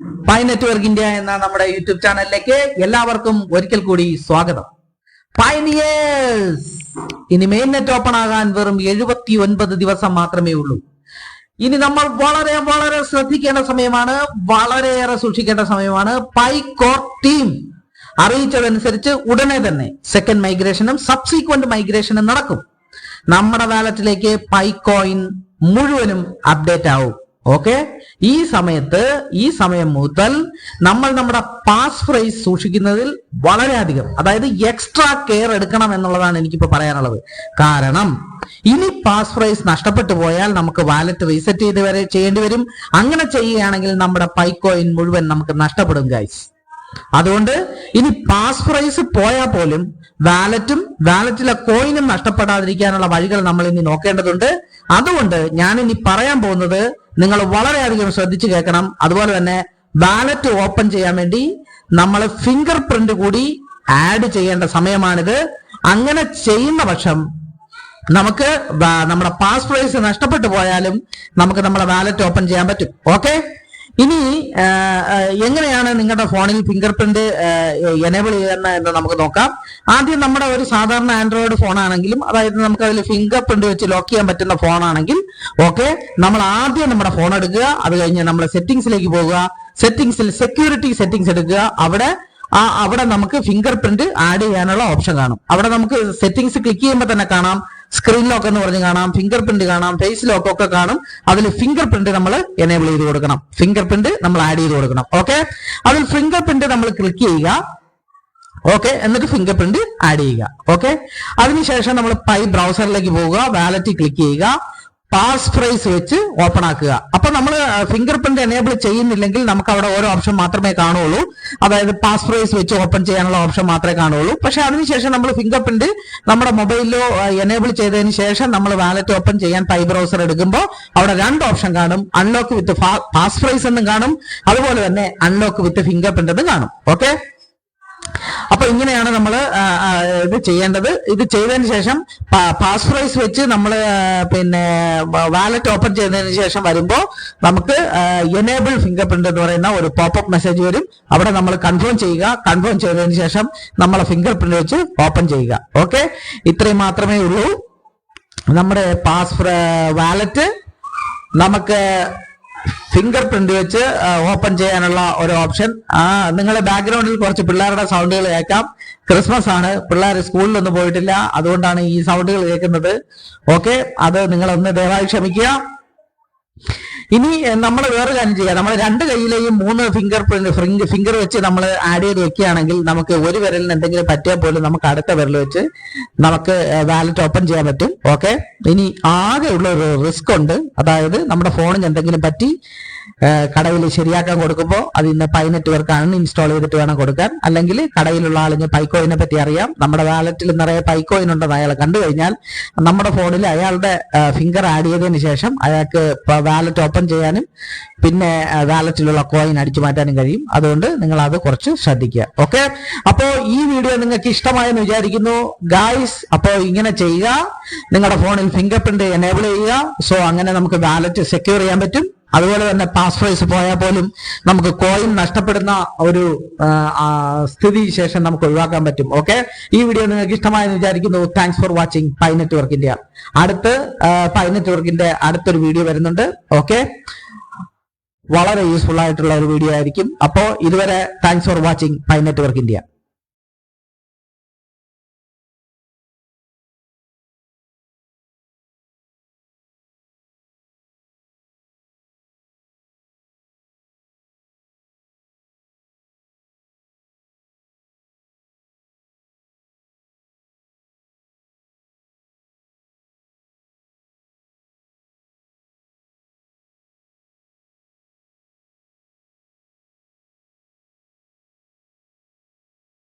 Pi network India എന്ന നമ്മുടെ YouTube ചാനലിലേക്ക് എല്ലാവർക്കും ഒരിക്കൽ കൂടി സ്വാഗതം. പൈനിയേഴ്സ് ഇനി മെയിൻ നെറ്റ് ഓപ്പൺ ആകാൻ വെറും എഴുപത്തി ഒൻപത് ദിവസം മാത്രമേ ഉള്ളൂ. ഇനി നമ്മൾ വളരെ വളരെ ശ്രദ്ധിക്കേണ്ട സമയമാണ് വളരെയേറെ സൂക്ഷിക്കേണ്ട സമയമാണ്. പൈ കോർ ടീം അറിയിച്ചതനുസരിച്ച് ഉടനെ തന്നെ സെക്കൻഡ് മൈഗ്രേഷനും സബ്സീക്വന്റ് മൈഗ്രേഷനും നടക്കും. നമ്മുടെ വാലറ്റിലേക്ക് പൈ കോയിൻ മുഴുവനും അപ്ഡേറ്റ് ആവും. ഓക്കെ ഈ സമയത്ത് ഈ സമയം മുതൽ നമ്മൾ നമ്മുടെ പാസ് ഫ്രൈസ് സൂക്ഷിക്കുന്നതിൽ വളരെയധികം അതായത് എക്സ്ട്രാ കെയർ എടുക്കണം എന്നുള്ളതാണ് എനിക്കിപ്പോ പറയാനുള്ളത്. കാരണം ഇനി പാസ് ഫ്രൈസ് നഷ്ടപ്പെട്ടു പോയാൽ നമുക്ക് വാലറ്റ് റീസെറ്റ് ചെയ്ത് വരെ ചെയ്യേണ്ടി വരും. അങ്ങനെ ചെയ്യുകയാണെങ്കിൽ നമ്മുടെ പൈക്കോയിൻ മുഴുവൻ നമുക്ക് നഷ്ടപ്പെടും ഗൈസ് അതുകൊണ്ട് ഇനി പാസ് പ്രൈസ് പോയാൽ പോലും വാലറ്റും വാലറ്റിലെ കോയിനും നഷ്ടപ്പെടാതിരിക്കാനുള്ള വഴികൾ നമ്മൾ ഇനി നോക്കേണ്ടതുണ്ട്. അതുകൊണ്ട് ഞാൻ ഇനി പറയാൻ പോകുന്നത് നിങ്ങൾ വളരെയധികം ശ്രദ്ധിച്ചു കേൾക്കണം. അതുപോലെ തന്നെ വാലറ്റ് ഓപ്പൺ ചെയ്യാൻ വേണ്ടി നമ്മൾ ഫിംഗർ പ്രിന്റ് കൂടി ആഡ് ചെയ്യേണ്ട സമയമാണിത്. അങ്ങനെ ചെയ്യുന്ന പക്ഷം നമുക്ക് നമ്മുടെ പാസ് പ്രൈസ് നഷ്ടപ്പെട്ടു പോയാലും നമുക്ക് നമ്മുടെ വാലറ്റ് ഓപ്പൺ ചെയ്യാൻ പറ്റും. ഓക്കെ ഇനി എങ്ങനെയാണ് നിങ്ങളുടെ ഫോണിൽ ഫിംഗർ പ്രിന്റ് എനേബിൾ ചെയ്യുന്ന എന്ന് നമുക്ക് നോക്കാം. ആദ്യം നമ്മുടെ ഒരു സാധാരണ ആൻഡ്രോയിഡ് ഫോണാണെങ്കിലും അതായത് നമുക്ക് അതിൽ ഫിംഗർ പ്രിന്റ് വെച്ച് ലോക്ക് ചെയ്യാൻ പറ്റുന്ന ഫോണാണെങ്കിൽ ഓക്കെ നമ്മൾ ആദ്യം നമ്മുടെ ഫോൺ എടുക്കുക അത് കഴിഞ്ഞ് നമ്മൾ സെറ്റിംഗ്സിലേക്ക് പോകുക. സെറ്റിംഗ്സിൽ സെക്യൂരിറ്റി സെറ്റിംഗ്സ് എടുക്കുക. അവിടെ ആ അവിടെ നമുക്ക് ഫിംഗർ പ്രിന്റ് ആഡ് ചെയ്യാനുള്ള ഓപ്ഷൻ കാണും. അവിടെ നമുക്ക് സെറ്റിംഗ്സ് ക്ലിക്ക് ചെയ്യുമ്പോൾ തന്നെ കാണാം. സ്ക്രീൻ ലോക്ക് എന്ന് പറഞ്ഞ് കാണാം ഫിംഗർ പ്രിന്റ് കാണാം ഫേസ് ലോക്ക് ഒക്കെ കാണും. അതിൽ ഫിംഗർ പ്രിന്റ് നമ്മൾ എനേബിൾ ചെയ്ത് കൊടുക്കണം. ഫിംഗർ പ്രിന്റ് നമ്മൾ ആഡ് ചെയ്ത് കൊടുക്കണം. ഓക്കെ അതിൽ ഫിംഗർ പ്രിന്റ് നമ്മൾ ക്ലിക്ക് ചെയ്യുക. ഓക്കെ എന്നിട്ട് ഫിംഗർ പ്രിന്റ് ആഡ് ചെയ്യുക. ഓക്കെ അതിനുശേഷം നമ്മൾ പൈ ബ്രൗസറിലേക്ക് പോവുക വാലറ്റ് ക്ലിക്ക് ചെയ്യുക. പാസ് പ്രൈസ് വെച്ച് ഓപ്പൺ ആക്കുക. അപ്പൊ നമ്മൾ ഫിംഗർ പ്രിന്റ് എനേബിൾ ചെയ്യുന്നില്ലെങ്കിൽ നമുക്ക് അവിടെ ഓരോ ഓപ്ഷൻ മാത്രമേ കാണുള്ളൂ അതായത് പാസ് പ്രൈസ് വെച്ച് ഓപ്പൺ ചെയ്യാനുള്ള ഓപ്ഷൻ മാത്രമേ കാണുള്ളൂ പക്ഷെ അതിനുശേഷം നമ്മൾ ഫിംഗർ പ്രിന്റ് നമ്മുടെ മൊബൈലിലോ എനേബിൾ ചെയ്തതിന് ശേഷം നമ്മൾ വാലറ്റ് ഓപ്പൺ ചെയ്യാൻ പൈ ബ്രൗസർ എടുക്കുമ്പോൾ അവിടെ രണ്ട് ഓപ്ഷൻ കാണും. അൺലോക്ക് വിത്ത് പാസ് ഫ്രൈസ് എന്നും കാണും. അതുപോലെ തന്നെ അൺലോക്ക് വിത്ത് ഫിംഗർ പ്രിന്റ് എന്നും കാണും. ഓക്കെ അപ്പൊ ഇങ്ങനെയാണ് നമ്മൾ ഇത് ചെയ്യേണ്ടത്. ഇത് ചെയ്തതിന് ശേഷം പാസ് പ്രൈസ് വെച്ച് നമ്മൾ പിന്നെ വാലറ്റ് ഓപ്പൺ ചെയ്തതിന് ശേഷം വരുമ്പോൾ നമുക്ക് എനേബിൾ ഫിംഗർ പ്രിന്റ് എന്ന് പറയുന്ന ഒരു പോപ്പപ്പ് മെസ്സേജ് വരും. അവിടെ നമ്മൾ കൺഫേം ചെയ്യുക. കൺഫേം ചെയ്തതിന് ശേഷം നമ്മളെ ഫിംഗർ പ്രിന്റ് വെച്ച് ഓപ്പൺ ചെയ്യുക. ഓക്കെ ഇത്രയും മാത്രമേ ഉള്ളൂ. നമ്മുടെ പാസ് വാലറ്റ് നമുക്ക് ഫിംഗർ പ്രിന്റ് വെച്ച് ഓപ്പൺ ചെയ്യാനുള്ള ഒരു ഓപ്ഷൻ നിങ്ങളുടെ ബാക്ക്ഗ്രൗണ്ടിൽ കുറച്ച് പിള്ളേരുടെ സൗണ്ടുകൾ കേൾക്കാം. ക്രിസ്മസ് ആണ്. പിള്ളേർ സ്കൂളിലൊന്നും പോയിട്ടില്ല. അതുകൊണ്ടാണ് ഈ സൗണ്ടുകൾ കേൾക്കുന്നത്. ഓക്കെ അത് നിങ്ങളൊന്ന് ദയവായി ക്ഷമിക്കുക. ഇനി നമ്മൾ വേറെ കാര്യം ചെയ്യുക നമ്മൾ രണ്ട് കൈയിലെയും മൂന്ന് ഫിംഗർ പ്രിന്റ് ഫിംഗർ വെച്ച് നമ്മൾ ആഡ് ചെയ്ത് വെക്കുകയാണെങ്കിൽ നമുക്ക് ഒരു വിരലിന് എന്തെങ്കിലും പറ്റിയാൽ പോലും നമുക്ക് അടുത്ത വിരൽ വെച്ച് നമുക്ക് വാലറ്റ് ഓപ്പൺ ചെയ്യാൻ പറ്റും. ഓക്കെ ഇനി ആകെയുള്ള ഒരു റിസ്ക് ഉണ്ട്. അതായത് നമ്മുടെ ഫോണിന് എന്തെങ്കിലും പറ്റി കടയിൽ ശരിയാക്കാൻ കൊടുക്കുമ്പോൾ അത് ഇന്ന് പൈ നെറ്റ്വർക്ക് ഇൻസ്റ്റാൾ ചെയ്തിട്ട് വേണം കൊടുക്കാൻ. അല്ലെങ്കിൽ കടയിലുള്ള ആളിന് പൈക്കോയിനെ പറ്റി അറിയാം. നമ്മുടെ വാലറ്റിൽ നിറയെ പൈക്കോയിൻ ഉണ്ടെന്ന് അയാൾ കണ്ടു കഴിഞ്ഞാൽ നമ്മുടെ ഫോണിൽ അയാളുടെ ഫിംഗർ ആഡ് ചെയ്തതിന് ശേഷം അയാൾക്ക് വാലറ്റ് ഓപ്പൺ ചെയ്യാനും പിന്നെ വാലറ്റിലുള്ള കോയിൻ അടിച്ചു മാറ്റാനും കഴിയും. അതുകൊണ്ട് നിങ്ങൾ അത് കുറച്ച് ശ്രദ്ധിക്കുക. ഓക്കെ അപ്പോ ഈ വീഡിയോ നിങ്ങൾക്ക് ഇഷ്ടമായെന്ന് വിചാരിക്കുന്നു. ഗായ്സ് അപ്പോ ഇങ്ങനെ ചെയ്യുക. നിങ്ങളുടെ ഫോണിൽ ഫിംഗർ പ്രിന്റ് എനേബിൾ ചെയ്യുക. സോ അങ്ങനെ നമുക്ക് വാലറ്റ് സെക്യൂർ ചെയ്യാൻ പറ്റും. അതുപോലെ തന്നെ പാസ്വേഴ്സ് പോയാൽ പോലും നമുക്ക് കോയിൻ നഷ്ടപ്പെടുന്ന ഒരു സ്ഥിതി ശേഷം നമുക്ക് ഒഴിവാക്കാൻ പറ്റും. ഓക്കെ ഈ വീഡിയോ നിങ്ങൾക്ക് ഇഷ്ടമായെന്ന് വിചാരിക്കുന്നു. താങ്ക്സ് ഫോർ വാച്ചിങ് പൈ നെറ്റ്വർക്കിന്റെ അടുത്ത് പൈ നെറ്റ്വർക്കിന്റെ അടുത്തൊരു വീഡിയോ വരുന്നുണ്ട്. ഓക്കെ വളരെ യൂസ്ഫുൾ ആയിട്ടുള്ള ഒരു വീഡിയോ ആയിരിക്കും. അപ്പോ ഇതുവരെ thanks for watching Pi network India